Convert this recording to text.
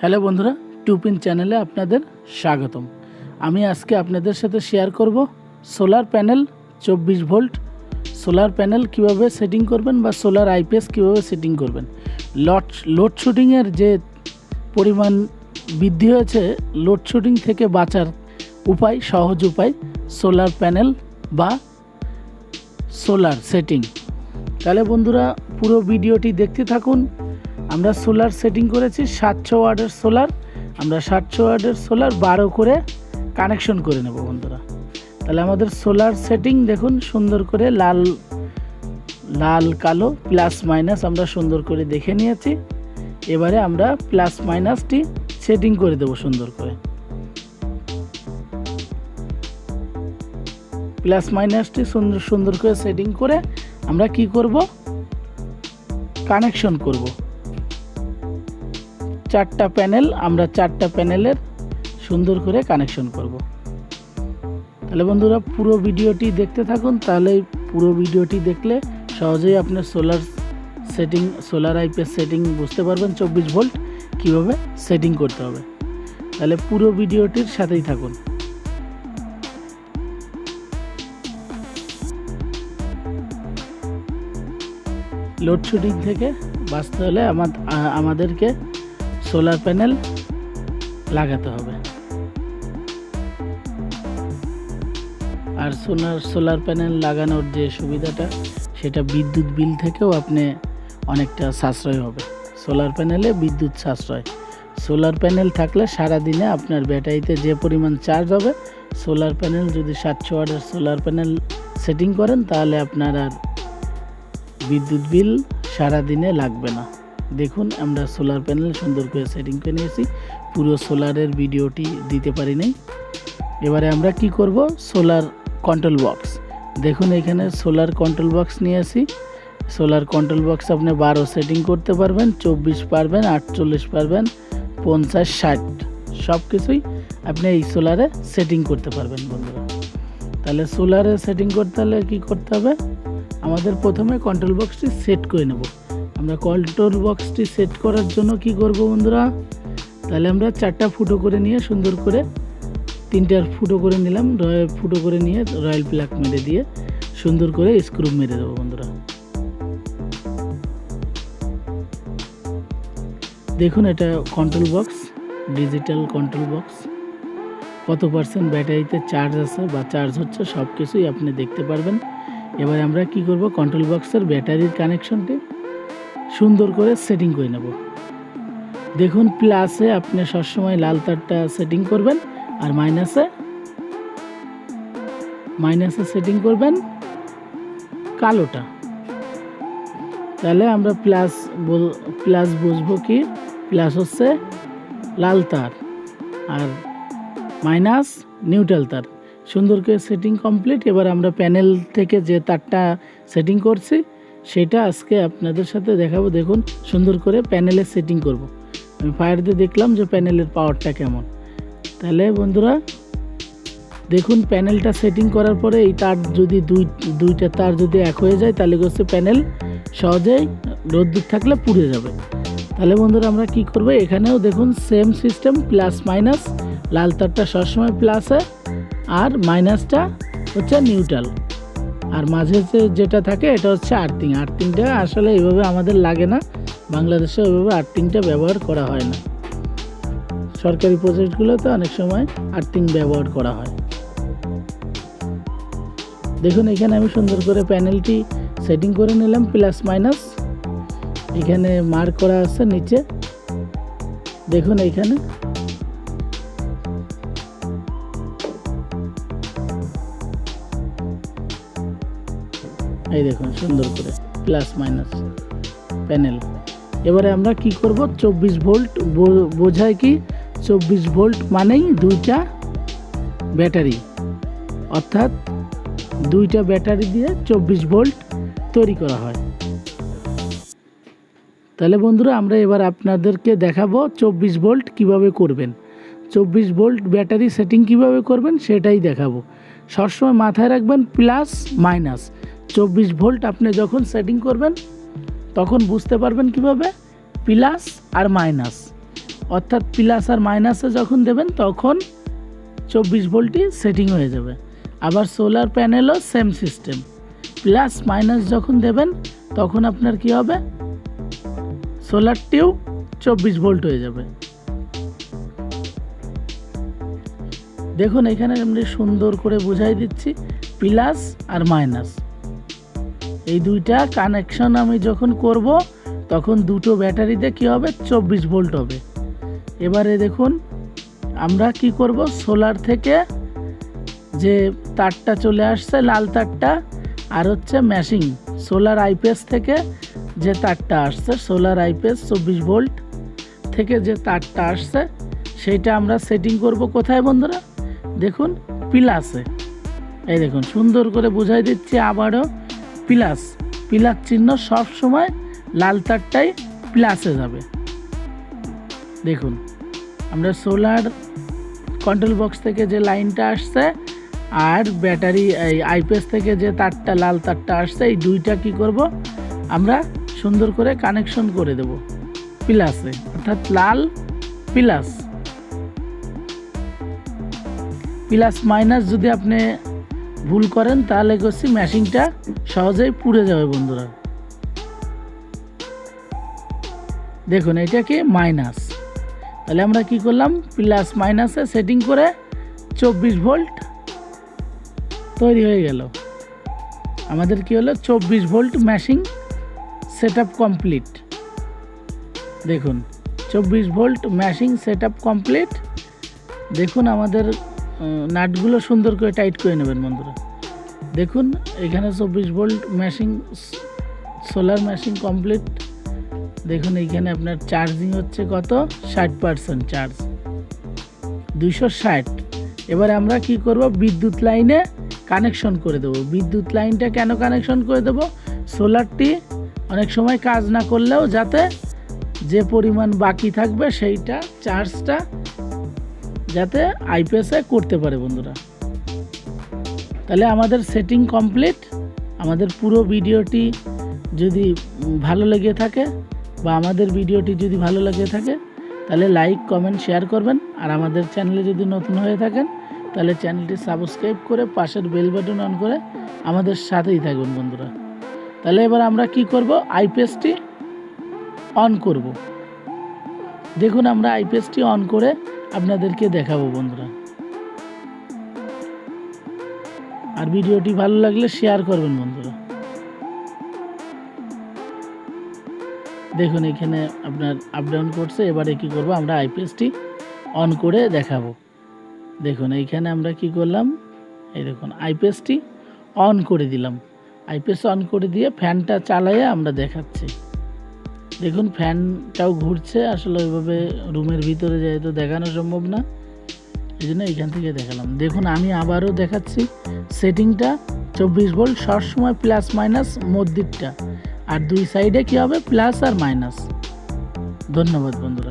Hello বন্ধুরা, two-pin চ্যানেলে আপনাদের স্বাগতম। আমি আজকে আপনাদের সাথে শেয়ার করব সোলার প্যানেল চব্বিশ ভোল্ট সোলার প্যানেল কীভাবে সেটিং করবেন বা সোলার আইপিএস কীভাবে সেটিং করবেন? লট লোডশেডিংয়ের যে পরিমাণ বৃদ্ধি হয়েছে লোডশেডিং থেকে বাঁচার উপায়, সহজ উপায় সোলার প্যানেল বা সোলার সেটিং তাহলে বন্ধুরা, পুরো ভিডিওটি দেখতে থাকুন। আমরা সোলার সেটিং করেছি সাতশো ওয়ার্ডের সোলার, আমরা সাতশো ওয়ার্ডের সোলার বারো করে কানেকশন করে নেব বন্ধুরা। তাহলে আমাদের সোলার সেটিং দেখুন, সুন্দর করে লাল লাল, কালো, প্লাস মাইনাস আমরা সুন্দর করে দেখে নিয়েছি। এবারে আমরা প্লাস মাইনাসটি সেটিং করে দেবো সুন্দর করে। প্লাস মাইনাসটি সুন্দর সুন্দর করে সেটিং করে আমরা কি করব? কানেকশন করব। চারটা প্যানেল, আমরা চারটা প্যানেলের সুন্দর করে কানেকশন করব। তাহলে বন্ধুরা, পুরো ভিডিওটি দেখতে থাকুন, তাহলে পুরো ভিডিওটি দেখলে সহজেই আপনার solar setting, solar IPS setting বুঝতে পারবেন, চব্বিশ ভোল্ট কীভাবে সেটিং করতে হবে। তাহলে পুরো ভিডিওটির সাথেই থাকুন। লোডশেডিং থেকে বাঁচতে হলে আমা- আমাদেরকে সোলার প্যানেল লাগাতে হবে। আর সোলার সোলার প্যানেল লাগানোর যে সুবিধাটা, সেটা বিদ্যুৎ বিল থেকেও আপনি অনেকটা সাশ্রয় হবে। সোলার প্যানেলে বিদ্যুৎ সাশ্রয়। সোলার প্যানেল থাকলে সারা দিনে আপনার ব্যাটারিতে যে পরিমাণ চার্জ হবে সোলার প্যানেল যদি সাতশো ওয়াটের সোলার প্যানেল সেটিং করেন, তাহলে আপনার আর বিদ্যুৎ বিল সারা দিনে লাগবে না। দেখুন, আমরা সোলার প্যানেল সুন্দর করে সেটিং করে নিয়েছি। পুরো সোলারের ভিডিওটি দিতে পারি নাই। এবারে আমরা কি করব? সোলার কন্ট্রোল বক্স দেখুন, এখানে সোলার কন্ট্রোল বক্স নিয়ে আসি। সোলার কন্ট্রোল বক্স আপনি বারো সেটিং করতে পারবেন, চব্বিশ পারবেন, আটচল্লিশ পারবেন, পঞ্চাশ, ষাট। সব কিছুই আপনি এই সোলারে সেটিং করতে পারবেন, বন্ধুরা। তাহলে সোলারে সেটিং করতে হলে কী করতে হবে? আমাদের প্রথমে কন্ট্রোল বক্সটি সেট করে নেব। আমরা কন্ট্রোল বক্সটি সেট করার জন্য কি করব বন্ধুরা? তাহলে আমরা চারটা ফুটো করে নিয়ে সুন্দর করে তিনটার ফুটো করে নিলাম, রয়্যাল ফুটো করে নিয়ে রয়্যাল প্লাগ মেরে দিয়ে সুন্দর করে স্ক্রু মেরে দেবো বন্ধুরা। দেখুন এটা control box digital control box কত পার্সেন্ট ব্যাটারিতে চার্জ আছে বা চার্জ হচ্ছে সব কিছুই আপনি দেখতে পারবেন। এবার আমরা কি করব? কন্ট্রোল বক্সের ব্যাটারির কানেকশনটি সুন্দর করে সেটিং করে নেব। দেখুন প্লাসে আপনি সবসময় লাল তারটা সেটিং করবেন আর মাইনাসে মাইনাসে সেটিং করবেন কালোটা। তাহলে আমরা প্লাস প্লাস বুঝব কি? প্লাস হচ্ছে লাল তার আর মাইনাস নিউট্রাল তার। সুন্দর করে সেটিং কমপ্লিট এবার আমরা প্যানেল থেকে যে তারটা সেটিং করছি সেটা আজকে আপনাদের সাথে দেখাবো। দেখুন, সুন্দর করে প্যানেলে সেটিং করব। আমি ফায়ার দিয়ে দেখলাম যে প্যানেলের পাওয়ারটা কেমন। তাহলে বন্ধুরা, দেখুন প্যানেলটা সেটিং করার পরে এই তার যদি দুই, দুইটা তার যদি এক হয়ে যায়, তাহলে হচ্ছে প্যানেল সহজেই রোদ্দুর থাকলে পুড়ে যাবে। তাহলে বন্ধুরা, আমরা কি করব? এখানেও দেখুন সেম সিস্টেম প্লাস মাইনাস লাল তারটা সবসময় প্লাসে আর মাইনাসটা হচ্ছে নিউট্রাল আর মাঝে যেটা থাকে, এটা হচ্ছে আর্থিং। আর্থিংটা আসলে এইভাবে আমাদের লাগে না। বাংলাদেশে ওইভাবে আর্থিংটা ব্যবহার করা হয় না। সরকারি প্রজেক্টগুলোতে অনেক সময় আর্থিং ব্যবহার করা হয়। দেখুন, এখানে আমি সুন্দর করে প্যানেলটি সেটিং করে নিলাম, প্লাস মাইনাস। এখানে মার্ক করা আছে নিচে। দেখুন এইখানে এই দেখুন, সুন্দর করে প্লাস মাইনাস প্যানেল এবারে আমরা কি করব? চব্বিশ ভোল্ট বোঝায় কি? চব্বিশ ভোল্ট মানেই দুইটা ব্যাটারি। অর্থাৎ দুইটা ব্যাটারি দিয়ে চব্বিশ ভোল্ট তৈরি করা হয়। তাহলে বন্ধুরা, আমরা এবার আপনাদেরকে দেখাবো চব্বিশ ভোল্ট কীভাবে করবেন। চব্বিশ ভোল্ট ব্যাটারি সেটিং কীভাবে করবেন সেটাই দেখাবো। সবসময় মাথায় রাখবেন প্লাস মাইনাস চব্বিশ ভোল্ট আপনি যখন সেটিং করবেন, তখন বুঝতে পারবেন কীভাবে? প্লাস আর মাইনাস অর্থাৎ প্লাস আর মাইনাসে যখন দেবেন, তখন চব্বিশ ভোল্টই সেটিং হয়ে যাবে। আবার সোলার প্যানেলও সেম সিস্টেম প্লাস মাইনাস যখন দেবেন, তখন আপনার কি হবে? সোলারটিও চব্বিশ ভোল্ট হয়ে যাবে। দেখুন, এখানে আমি সুন্দর করে বুঝাই দিচ্ছি প্লাস আর মাইনাস এই দুইটা কানেকশন আমি যখন করব, তখন দুটো ব্যাটারিতে কি হবে? চব্বিশ ভোল্ট হবে। এবারে দেখুন, আমরা কি করব? সোলার থেকে যে তারটা চলে আসছে, লাল তারটা, আর হচ্ছে ম্যাশিং সোলার আইপিএস থেকে যে তারটা আসছে সোলার আইপিএস চব্বিশ ভোল্ট থেকে যে তারটা আসছে, সেইটা আমরা সেটিং করব কোথায় বন্ধুরা? দেখুন, প্লাসে। এই দেখুন, সুন্দর করে বুঝাই দিচ্ছি আবারও। প্লাস প্লাস চিহ্ন সব সময় লাল তারটাই প্লাসে যাবে। দেখুন, আমরা সোলার কন্ট্রোল বক্স থেকে যে লাইনটা আসছে আর ব্যাটারি এই আইপিএস থেকে যে তারটা, লাল তারটা আসছে, এই দুইটা কি করব? আমরা সুন্দর করে কানেকশন করে দেব। প্লাসে অর্থাৎ লাল প্লাস প্লাস মাইনাস যদি আপনি ভুল করেন, তাহলে করছি ম্যাশিংটা সহজেই পুড়ে যাবে বন্ধুরা। দেখুন, এটা কি মাইনাস তাহলে আমরা কি করলাম? প্লাস মাইনাসে সেটিং করে চব্বিশ ভোল্ট তৈরি হয়ে গেল। আমাদের কি হলো? চব্বিশ ভোল্ট ম্যাশিং সেট কমপ্লিট দেখুন, চব্বিশ ভোল্ট ম্যাশিং সেট কমপ্লিট দেখুন, আমাদের নাটগুলো সুন্দর করে টাইট করে নেবেন বন্ধুরা। দেখুন, এখানে চব্বিশ volt machine, solar machine complete. দেখুন, এইখানে আপনার চার্জিং হচ্ছে কত? ষাট পার্সেন্ট চার্জ। দুশো ষাট। এবারে আমরা কি করব? বিদ্যুৎ লাইনে কানেকশন করে দেবো। বিদ্যুৎ লাইনটা কেন কানেকশন করে দেবো? সোলারটি অনেক সময় কাজ না করলেও যাতে যে পরিমাণ বাকি থাকবে সেইটা, চার্জটা যাতে আইপিএসে করতে পারে বন্ধুরা। তাহলে আমাদের সেটিং কমপ্লিট আমাদের পুরো ভিডিওটি যদি ভালো লেগে থাকে বা আমাদের ভিডিওটি যদি ভালো লেগে থাকে, তাহলে লাইক কমেন্ট শেয়ার করবেন। আর আমাদের চ্যানেলে যদি নতুন হয়ে থাকেন, তাহলে চ্যানেলটি সাবস্ক্রাইব করে পাশের বেল বাটন অন করে আমাদের সাথেই থাকবেন বন্ধুরা। তাহলে এবার আমরা কি করব? আইপিএসটি অন করব। দেখুন আমরা আইপিএসটি অন করে আপনাদেরকে দেখাবো বন্ধুরা। আর ভিডিওটি ভালো লাগলে শেয়ার করবেন বন্ধুরা। দেখুন, এখানে আপনার আপ ডাউন করছে, এবারে কি করব, আমরা আইপিএসটি অন করে দেখাবো। দেখুন, এইখানে আমরা কি করলাম, এই দেখুন আইপিএসটি অন করে দিলাম। আইপিএস অন করে দিয়ে ফ্যানটা চালাইয়ে আমরা দেখাচ্ছি। দেখুন, ফ্যানটাও ঘুরছে, আসলে ওইভাবে রুমের ভিতরে যায় তো দেখানো সম্ভব না। এই জন্য এইখান থেকে দেখালাম। দেখুন, আমি আবারও দেখাচ্ছি সেটিংটা, চব্বিশ ভোল্ট সবসময় প্লাস মাইনাস মধ্যিকটা আর দুই সাইডে কী হবে? প্লাস আর মাইনাস ধন্যবাদ বন্ধুরা।